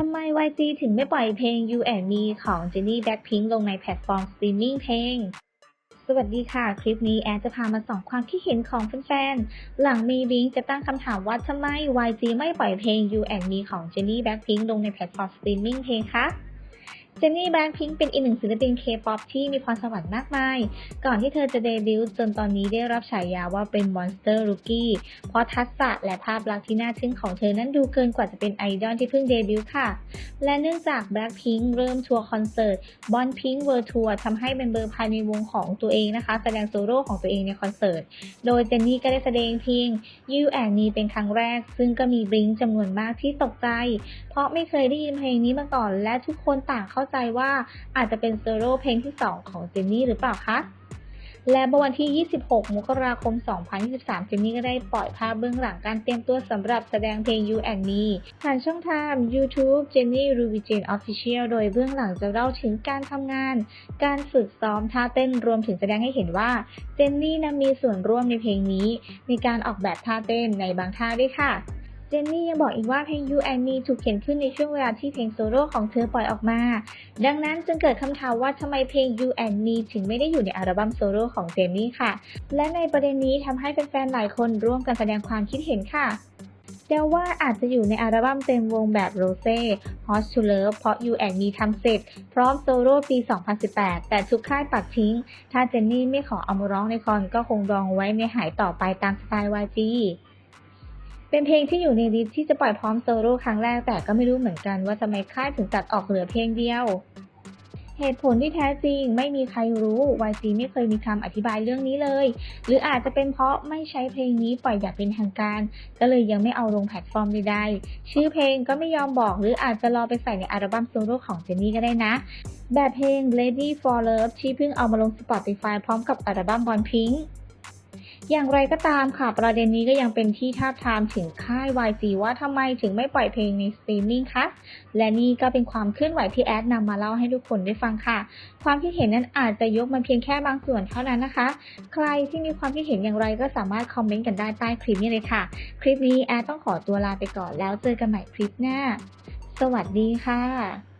ทำไม YG ถึงไม่ปล่อยเพลง You and Me ของ Jennie Blackpink ลงในแพลตฟอร์มสตรีมมิ่งเพลง สวัสดีค่ะ คลิปนี้แอนจะพามาส่องความคิดเห็นของแฟนๆ หลังมีลิงจะตั้งคำถามว่าทำไม YG ไม่ปล่อยเพลง You and Me ของ Jennie Blackpink ลงในแพลตฟอร์มสตรีมมิ่งเพลงคะ เจนนี่แบงค์พิงเป็นอีกหนึ่งศิลปินเคป๊อปที่มีพรสวรรค์มากมาย ก่อนที่เธอจะเดบิวต์จนตอนนี้ได้รับฉายาว่าเป็นมอนสเตอร์รูกี้เพราะทักษะและภาพลักษณ์ที่น่าทึ่งของเธอนั้นดูเกินกว่าจะเป็นไอดอลที่เพิ่งเดบิวต์ค่ะ และเนื่องจาก Blackpink เริ่มทัวร์คอนเสิร์ต b o n Pink World Tour ทำให้เมมเบอร์ภายในวงของตัวเองนะคะ แสดงโซโล่ของตัวเองในคอนเสิร์ต โดยเจนนี่ก็ได้แสดงเพลง You and Me เป็นครั้งแรก ซึ่งก็มีบลิงจำนวนมากที่ตกใจ เพราะไม่เคยได้ยินเพลงนี้มาก่อนและทุกคนต่างเข้าใจว่าอาจจะเป็นโซโล่เพลงที่ 2 ของเจนนี่หรือเปล่าคะ และเมื่อวันที่ 26 มกราคม 2023 เจนนี่ก็ได้ปล่อยภาพเบื้องหลังการเตรียมตัวสำหรับแสดงเพลง You and Me ผ่านช่องทาง YouTube Jenny Ruby Jane Official โดยเบื้องหลังจะเล่าถึงการทำงาน การฝึกซ้อมท่าเต้นรวมถึงแสดงให้เห็นว่าเจนนี่นั้นมีส่วนร่วมในเพลงนี้ในการออกแบบท่าเต้นในบางท่าด้วยค่ะ เจนนี่ยังบอกอีกว่าเพลง You and Me ถูกเขียนขึ้นในช่วงเวลาที่เพลงโซโล่ของเธอปล่อยออกมา ดังนั้นจึงเกิดคำถามว่าทำไมเพลง You and Me ถึงไม่ได้อยู่ในอัลบั้มโซโล่ของเจนนี่ค่ะ และในประเด็นนี้ทำให้แฟนๆหลายคนร่วมกันแสดงความคิดเห็นค่ะเดาว่าอาจจะอยู่ในอัลบั้มเต็มวงแบบ Rose Hot to Love เพราะ You and Me ทำเสร็จ พร้อมโซโล่ปี 2018 แต่ทุกค่ายปัดทิ้ง ถ้าเจนนี่ไม่ขอเอามาร้องในคอนก็คงดองไว้ไม่หายต่อไปตามสไตล์ YG เป็นเพลงที่อยู่ในลิสต์ที่จะปล่อยพร้อมโซโล่ครั้งแรกแต่ก็ไม่รู้เหมือนกันว่าทำไมค่ายถึงตัดออกเหลือเพลงเดียว เหตุผลที่แท้จริงไม่มีใครรู้ YG ไม่เคยมีคำอธิบายเรื่องนี้เลย หรืออาจจะเป็นเพราะไม่ใช้เพลงนี้ปล่อยอย่างเป็นทางการ ก็เลยยังไม่เอาลงแพลตฟอร์มใดๆชื่อเพลงก็ไม่ยอมบอก หรืออาจจะรอไปใส่ในอัลบั้มโซโล่ของเจนนี่ก็ได้นะ แบบเพลง Ready for Love ที่เพิ่งเอามาลง Spotify พร้อมกับอัลบั้มบอลพิง อย่างไรก็ตามค่ะ ประเด็นนี้ก็ยังเป็นที่ท้าทามถึงค่าย YG ว่าทำไมถึงไม่ปล่อยเพลงในสตรีมมิ่งคะ และนี่ก็เป็นความเคลื่อนไหวที่แอดนำมาเล่าให้ทุกคนได้ฟังค่ะ ความคิดเห็นนั้นอาจจะยกมาเพียงแค่บางส่วนเท่านั้นนะคะ ใครที่มีความคิดเห็นอย่างไรก็สามารถคอมเมนต์กันได้ใต้คลิปนี้เลยค่ะ คลิปนี้แอดต้องขอตัวลาไปก่อนแล้วเจอกันใหม่คลิปหน้า สวัสดีค่ะ